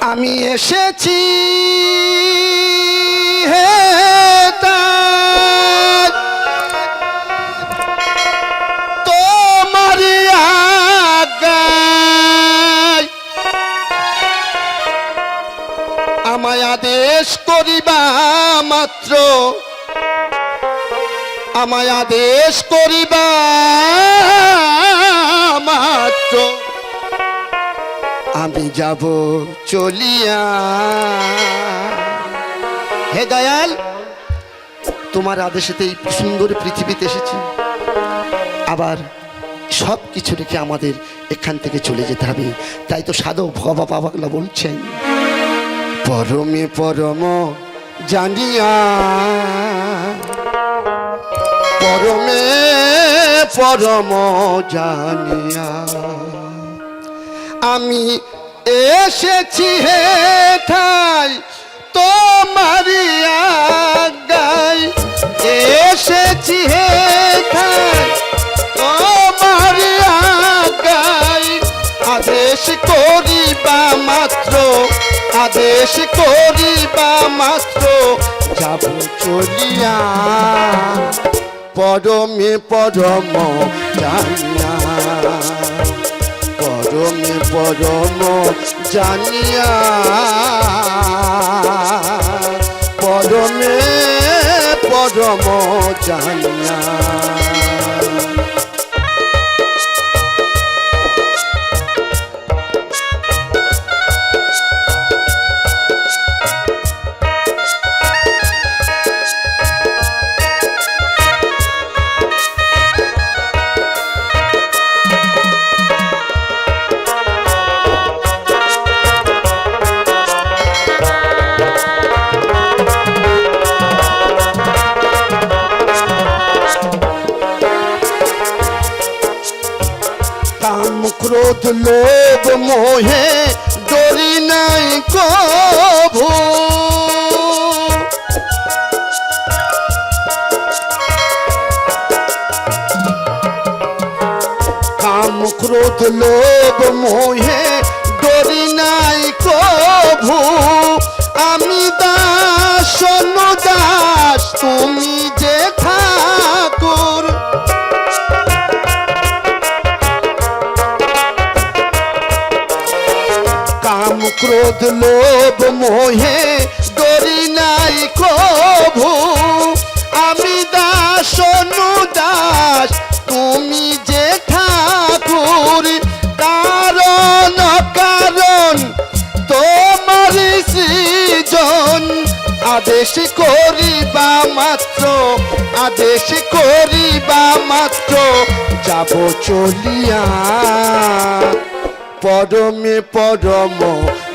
আমি এসেছি হে আমায় আদেশ করিবা মাত্র। আমায় আদেশ করিবা মাত্র। আমি যাব চলিয়া। হে দয়াল, তোমার আদেশেতে এই সুন্দর পৃথিবীতে এসেছি। আবার সব কিছু রেখে আমাদের এখান থেকে চলে যেতে হবে। তাই তো সাধু বাবা বাবাগুলো বলছেন, পরমে পরম জানিয়া, পরমে পরম জানিয়া। আমি এসেছি হে ঠাই তোমারি আগাই এসেছি হে ঠাই তোমারি আগাই আদেশ করিবা মাত্র, আদেশ করিবা মাত্র, যাব চলিয়া। পরমে পরম জানিয়া। পরমে পরম জানিয়া পরমে পরম জানিয়া লোভ মোহে ডরি নাই কভু। কাম ক্রোধ লোভ মোহে ডরি নাই কভু। আমি দাস দাস তুমি যে ক্রোধ লোভ মোহে ডরি নাই কভু আমি দাস দাস, তুমি যে ঠাকুর, কারণ কারণ তোমার সৃজন। আদেশ করিবা মাত্র, আদেশ করিবা মাত্র, যাব চলিয়া। পরমে পরম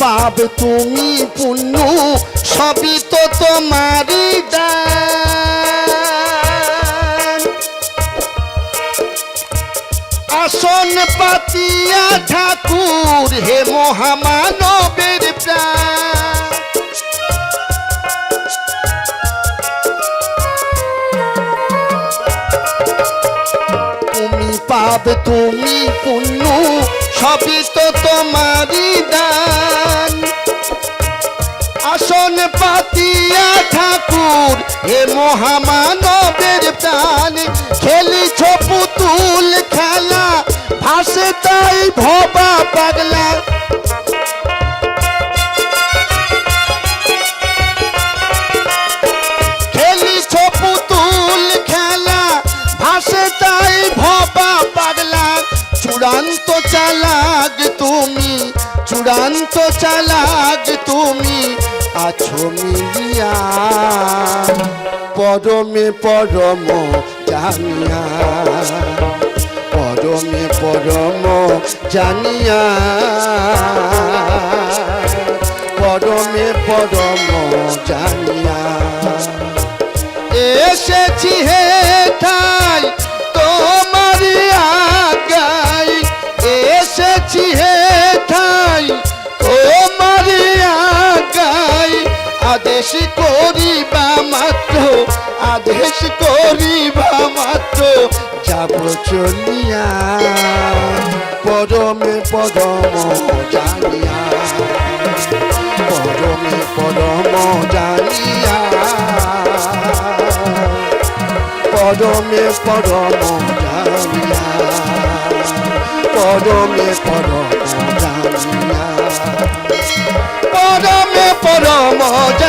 পাবে তুমি পুণ্য, সবই তো তোমারই আসন পাতিয়া ঠাকুর, হে মহামানবের তুমি পাবে তুমি পুণ্য সবই তো তোমারই দান। আসন পাতিয়া ঠাকুর, হে মহামানবের প্রাণ। খেলিছ পুতুল খেলা, ভাসে তাই ভবা পাগলা। চূড়ান্ত চালাক তুমি আছো মিলিয়া। পরমে পরম জানিয়া। পরমে পরম জানিয়া। পরমে পরম জানিয়া। এসেছি হে ঠাই যাব চলিয়া পরমে পরম জানিয়া পরমে পরম জানিয়া পরমে পরম জানিয়া পরমে পরম জানিয়া পরম জানিয়া